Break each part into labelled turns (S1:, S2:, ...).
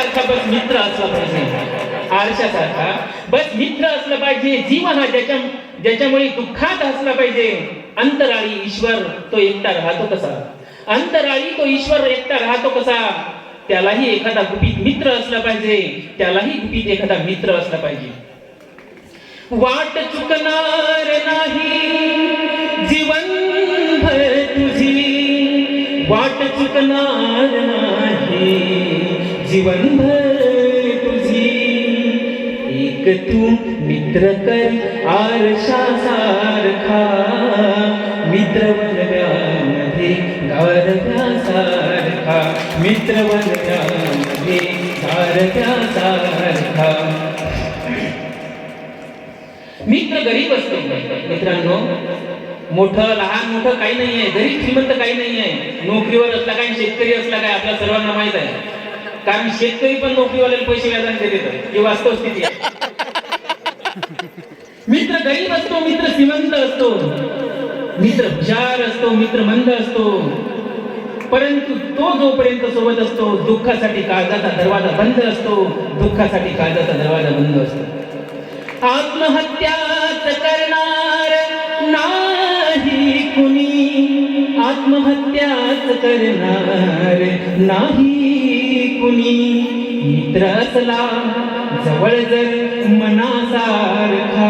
S1: आरशासारखा बस मित्र असला पाहिजे. आरशासारखा बस मित्र असलं पाहिजे जीवन हा ज्याच्या ज्याच्यामुळे दुःखात असला पाहिजे. अंतराळी ईश्वर तो एकटा राहतो कसा? अंतराळी तो ईश्वर एकटा राहतो कसा? त्यालाही एखादा गुपित मित्र असला पाहिजे. त्यालाही गुपित एखादा मित्र असला पाहिजे. वाट चुकणार नाही. जीवन भर तुझी. वाट चुकणार नाही. जीवनभर तुझी. एक तू मित्र कर आरशासारखा. मित्र बनव्यामध्ये गारव्यासारखा मित्र बनव्यामध्ये गारव्यासारखा मित्र गरीब असतो. मित्रांनो मोठं लहान मोठं काही नाही आहे गरीब श्रीमंत काही नाही आहे नोकरीवर असला काय शेतकरी असला काय आपल्या सर्वांना माहीत आहे. कारण शेतकरी पण नोकरीवाल्याला पैसे व्याजाने देतात ही वास्तव स्थिती आहे. मित्र गरीब असतो मित्र श्रीमंत असतो. मित्र हुशार असतो मित्र मंद असतो. परंतु तो जोपर्यंत सोबत असतो दुःखासाठी काळजाचा दरवाजा बंद असतो दुःखासाठी काळजाचा दरवाजा बंद असतो. आत्महत्याच करणार नाही कुणी. आत्महत्याच करणार नाही कुणी मित्र असला जवळ जर मनासारखा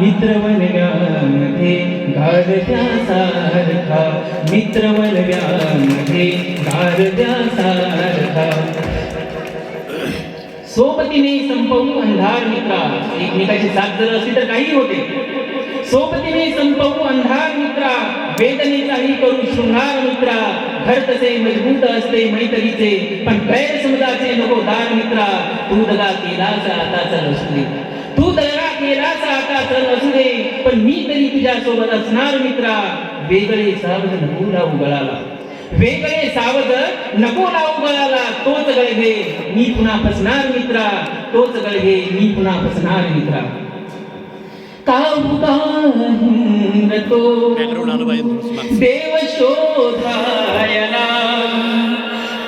S1: मित्र वनव्यामध्ये गारव्यासारखा मित्र वनव्यामध्ये गारव्यासारखा सोबतीने संपवू अंधार मित्रा एकमेकाची साथ जर असली तर काही होते. सोबतीने संपवू अंधार मित्र वेदनेचाही करू शृंगार मित्रा. घर तसे मजबूत असते मैत्रीचे पण गैरसमजाचे नको दार मित्रा. तू दगा केलाचा आताचा नसू दे. तू दगा केलाचा आताचा नसू दे पण मी तरी तुझ्या सोबत असणार मित्रा. वेगळे सावध नको लावू गळाला. वेगळे सावध नको लावू गळाला. तोच गळघे मी पुन्हा फसणार मित्रा. तोच गळघे मी पुन्हा फसणार मित्रा. काहू तो.
S2: बॅकग्राऊंड
S1: देव शोधायला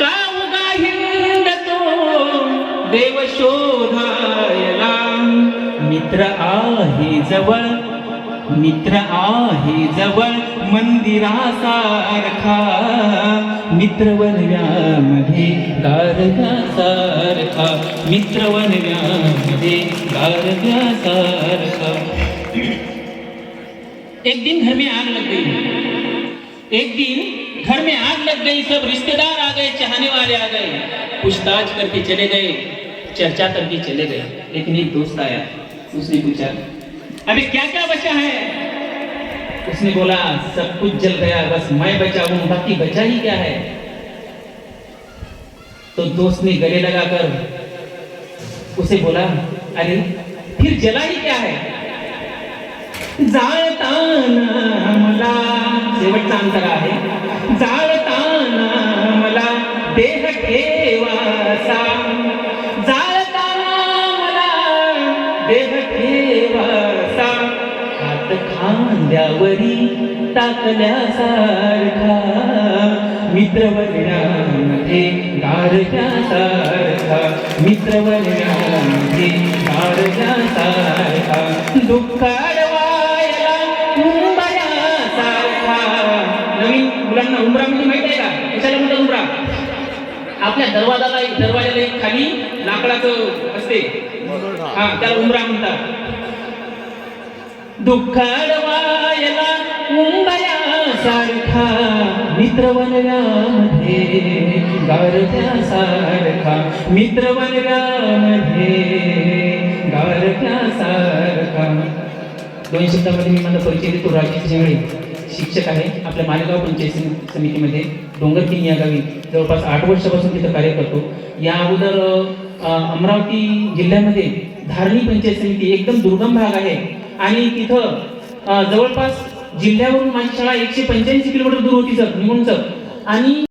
S1: काहू हिंडतो देव शोधायला मित्र आहे जवळ मित्र आहे जवळ मंदिरासारखा. मित्र वनव्यामध्ये गारव्यासारखा मित्र वनव्यामध्ये गारव्यासारखा एक दिन घर में आग लग गई। एक दिन घर में आग लग गई, सब रिश्तेदार आ गए, चाहने वाले आ गए। पूछताछ करके चले गए, चर्चा करके चले गए, लेकिन एक दोस्त आया, उसने पूछा, अभी क्या क्या बचा है? उसने बोला, सब कुछ जल गया, बस मैं बचा हूँ, बाकी बचा ही क्या है? तो दोस्त ने गले लगाकर उसे बोला, अरे, फिर जला ही क्या है? जाळताना मला शेवटचा अंतर आहे. जाळताना मला देह ठेवासा. जाळताना मला देह ठेवासा. हात खांद्यावरी टाकल्यासारखा. मित्रवर्णामध्ये गारच्यासारखा मित्रवण्यामध्ये मुलांना उंबरा म्हणजे माहीत आहे का? कशाला म्हणतात उंबरा आपल्या दरवाजाला एक दरवाजाला एक खाली लाकडाचं असते. हा त्याला उंबरा म्हणतात. दुःखाडवायला उंबऱ्यासारखा मित्र वनव्यामध्ये गारठ्यासारखा मित्र दोन शब्दामध्ये मी माझा परिचय देतो राजेश जेवळे शिक्षक आहे आपल्या मालेगाव पंचायत समितीमध्ये डोंगरकिनी या गावी जवळपास आठ वर्षापासून तिथं कार्य करतो. या अगोदर अमरावती जिल्ह्यामध्ये धारणी पंचायत समिती एकदम दुर्गम भाग आहे. आणि तिथं जवळपास जिल्ह्यावरून माझी शाळा एकशे पंच्याऐंशी किलोमीटर दूर होती सर निघून सर. आणि